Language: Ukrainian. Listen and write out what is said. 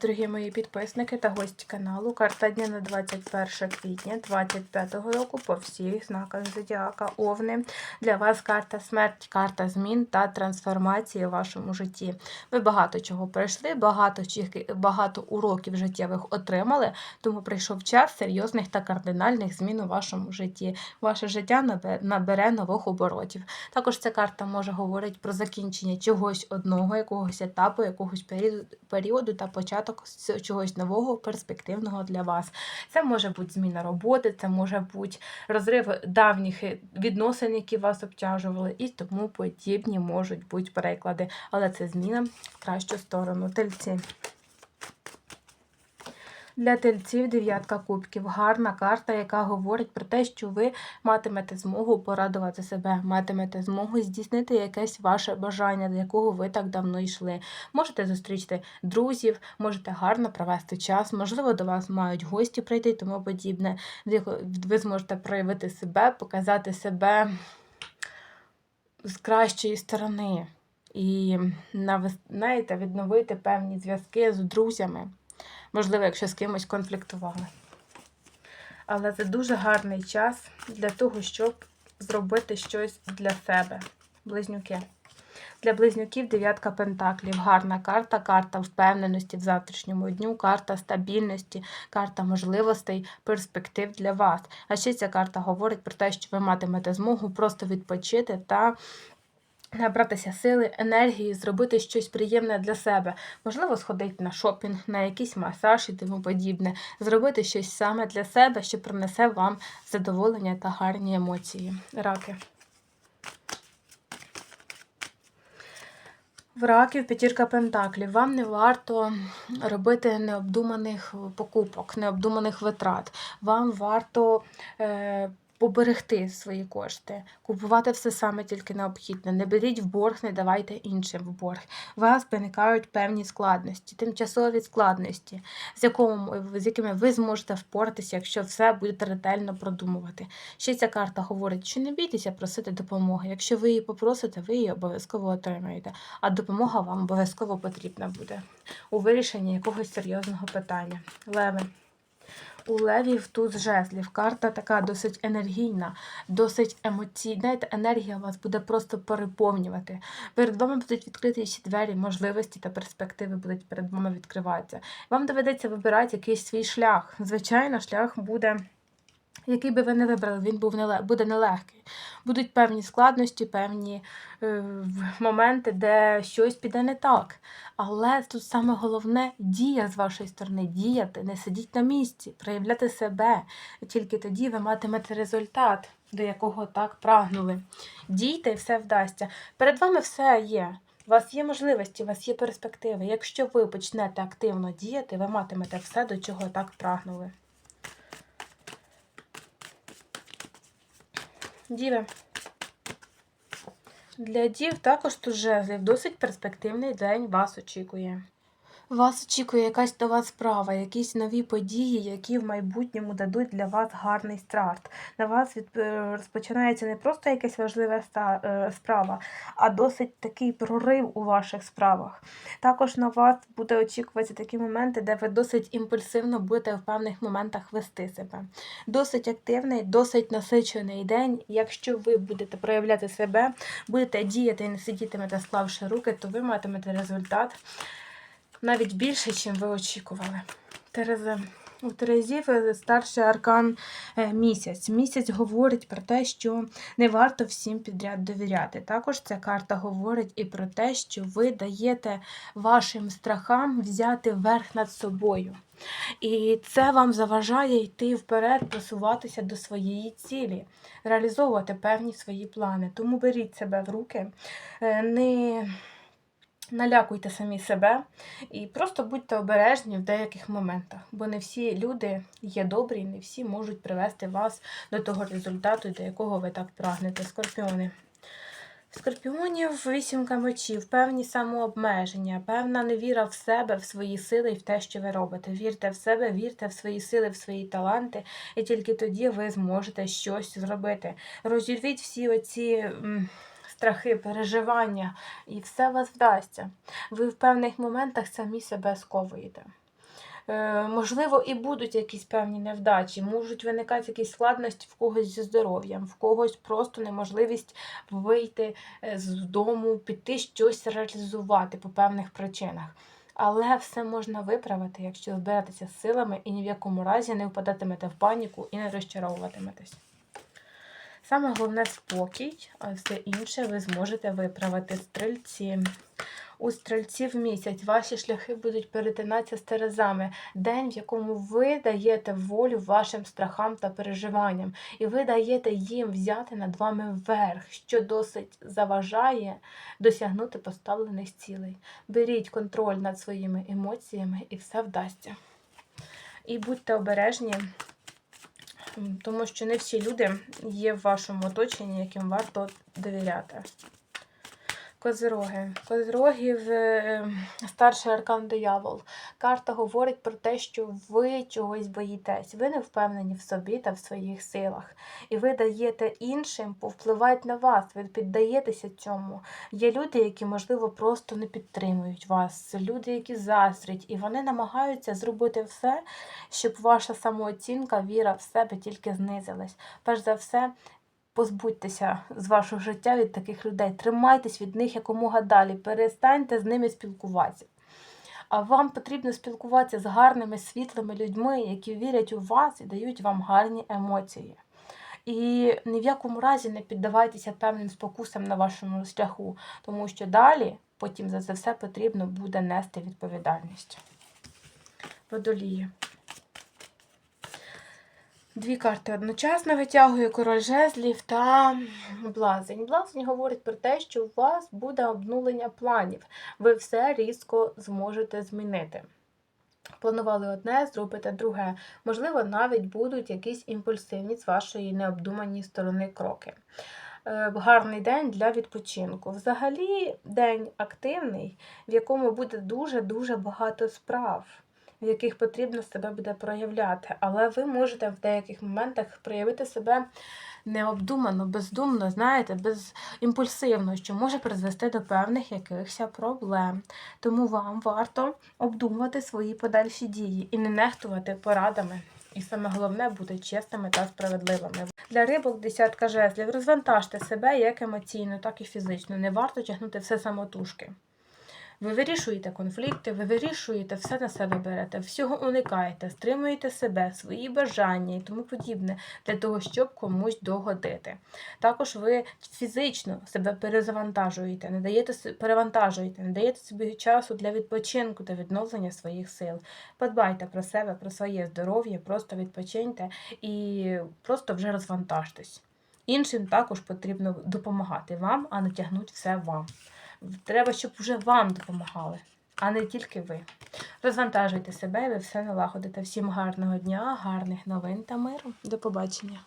дорогі мої підписники та гості каналу. Карта дня на 21 квітня 2025 року по всіх знаках Зодіака Овни. Для вас карта смерть, карта змін та трансформації у вашому житті. Ви багато чого пройшли, багато, багато уроків життєвих отримали, тому прийшов час серйозних та кардинальних змін у вашому житті. Ваше життя набере нових оборотів. Також ця карта може говорити про закінчення чогось одного, якогось етапу, якогось періоду, та початок з- чогось нового, перспективного для вас. Це може бути зміна роботи, це може бути розрив давніх відносин, які вас обтяжували, і тому подібні можуть бути переклади. Але це зміна в кращу сторону. Тельці. Для тельців дев'ятка кубків. Гарна карта, яка говорить про те, що ви матимете змогу порадувати себе, матимете змогу здійснити якесь ваше бажання, до якого ви так давно йшли. Можете зустріти друзів, можете гарно провести час, можливо, до вас мають гості прийти і тому подібне. Ви- зможете проявити себе, показати себе з кращої сторони. І знаєте, відновити певні зв'язки з друзями. Можливо, якщо з кимось конфліктували. Але це дуже гарний час для того, щоб зробити щось для себе. Близнюки. Для близнюків дев'ятка пентаклів. Гарна карта, карта впевненості в завтрашньому дню, карта стабільності, карта можливостей, перспектив для вас. А ще ця карта говорить про те, що ви матимете змогу просто відпочити та набратися сили, енергії, зробити щось приємне для себе. Можливо, сходити на шопінг, на якийсь масаж і тому подібне. Зробити щось саме для себе, що принесе вам задоволення та гарні емоції. Раки. В раків п'ятірка пентаклів. Вам не варто робити необдуманих покупок, необдуманих витрат. Вам варто е, поберегти свої кошти, купувати все саме тільки необхідне. Не беріть в борг, не давайте іншим в борг. У вас виникають певні складності, тимчасові складності, з, якому, з якими ви зможете впоратися, якщо все будете ретельно продумувати. Ще ця карта говорить, що не бійтеся просити допомоги. Якщо ви її попросите, ви її обов'язково отримаєте, а допомога вам обов'язково потрібна буде у вирішенні якогось серйозного питання. Леви. У левів туз жезлів. Карта така досить енергійна, досить емоційна. Знаєте, енергія вас буде просто переповнювати. Перед вами будуть відкриті ще двері, можливості та перспективи будуть перед вами відкриватися. Вам доведеться вибирати якийсь свій шлях. Звичайно, шлях буде. Який би ви не вибрали, він був неле... буде нелегкий. Будуть певні складності, певні е, моменти, де щось піде не так. Але тут саме головне дія з вашої сторони, діяти, не сидіть на місці, проявляти себе. Тільки тоді ви матимете результат, до якого так прагнули. Дійте і все вдасться. Перед вами все є. У вас є можливості, у вас є перспективи. Якщо ви почнете активно діяти, ви матимете все, до чого так прагнули. Діви. Для дів також тут жезлів досить перспективний день вас очікує. Вас очікує якась нова справа, якісь нові події, які в майбутньому дадуть для вас гарний старт. На вас від, е, розпочинається не просто якась важлива е, справа, а досить такий прорив у ваших справах. Також на вас буде очікуватися такі моменти, де ви досить імпульсивно будете в певних моментах вести себе. Досить активний, досить насичений день. Якщо ви будете проявляти себе, будете діяти і не сидітимете, склавши руки, то ви матимете результат навіть більше, чим ви очікували. Терези. У Терезів старший аркан е, місяць. Місяць говорить про те, що не варто всім підряд довіряти. Також ця карта говорить і про те, що ви даєте вашим страхам взяти верх над собою. І це вам заважає йти вперед, просуватися до своєї цілі, реалізовувати певні свої плани. Тому беріть себе в руки, е, не налякуйте самі себе і просто будьте обережні в деяких моментах, бо не всі люди є добрі, не всі можуть привести вас до того результату, до якого ви так прагнете. Скорпіони. Скорпіонів вісімка мечів, певні самообмеження, певна невіра в себе, в свої сили і в те, що ви робите. Вірте в себе, вірте в свої сили, в свої таланти, і тільки тоді ви зможете щось зробити. Розірвіть всі оці страхи, переживання, і все вас вдасться. Ви в певних моментах самі себе сковуєте. Е, можливо, і будуть якісь певні невдачі, можуть виникати якісь складності в когось зі здоров'ям, в когось просто неможливість вийти е, з дому, піти щось реалізувати по певних причинах. Але все можна виправити, якщо збиратися з силами і ні в якому разі не впадатимете в паніку і не розчаровуватиметесь. Саме головне спокій, а все інше ви зможете виправити стрільці. У стрільців місяць ваші шляхи будуть перетинатися з терезами, день, в якому ви даєте волю вашим страхам та переживанням, і ви даєте їм взяти над вами верх, що досить заважає досягнути поставлених цілей. Беріть контроль над своїми емоціями, і все вдасться. І будьте обережні, тому що не всі люди є в вашому оточенні, яким варто довіряти. Козироги. Козирогів е, старший аркан диявол. Карта говорить про те, що ви чогось боїтесь. Ви не впевнені в собі та в своїх силах. І ви даєте іншим повпливати на вас. Ви піддаєтеся цьому. Є люди, які, можливо, просто не підтримують вас. Люди, які заздрять, і вони намагаються зробити все, щоб ваша самооцінка, віра в себе тільки знизилась. Перш за все, позбудьтеся з вашого життя від таких людей. Тримайтесь від них якомога далі. Перестаньте з ними спілкуватися. А вам потрібно спілкуватися з гарними, світлими людьми, які вірять у вас і дають вам гарні емоції. І ні в якому разі не піддавайтеся певним спокусам на вашому шляху, тому що далі потім за це все потрібно буде нести відповідальність. Водолії. Дві карти одночасно витягую король жезлів та блазень. Блазень говорить про те, що у вас буде обнулення планів. Ви все різко зможете змінити. Планували одне, зробите друге. Можливо, навіть будуть якісь імпульсивні з вашої необдумані сторони кроки. Е, Гарний день для відпочинку. Взагалі, день активний, в якому буде дуже-дуже багато справ в яких потрібно себе буде проявляти. Але ви можете в деяких моментах проявити себе необдумано, бездумно, знаєте, без імпульсивно, що може призвести до певних якихось проблем. Тому вам варто обдумувати свої подальші дії і не нехтувати порадами. І саме головне бути чесними та справедливими. Для рибок десятка жезлів розвантажте себе як емоційно, так і фізично. Не варто тягнути все самотужки. Ви вирішуєте конфлікти, ви вирішуєте, все на себе берете, всього уникаєте, стримуєте себе, свої бажання і тому подібне для того, щоб комусь догодити. Також ви фізично себе перезавантажуєте, не даєте перевантажуєте, не даєте собі часу для відпочинку та відновлення своїх сил. Подбайте про себе, про своє здоров'я, просто відпочиньте і просто вже розвантажтесь. Іншим також потрібно допомагати вам, а не тягнути все вам. Треба, щоб вже вам допомагали, а не тільки ви. Розвантажуйте себе, і ви все налагодите. Всім гарного дня, гарних новин та миру. До побачення.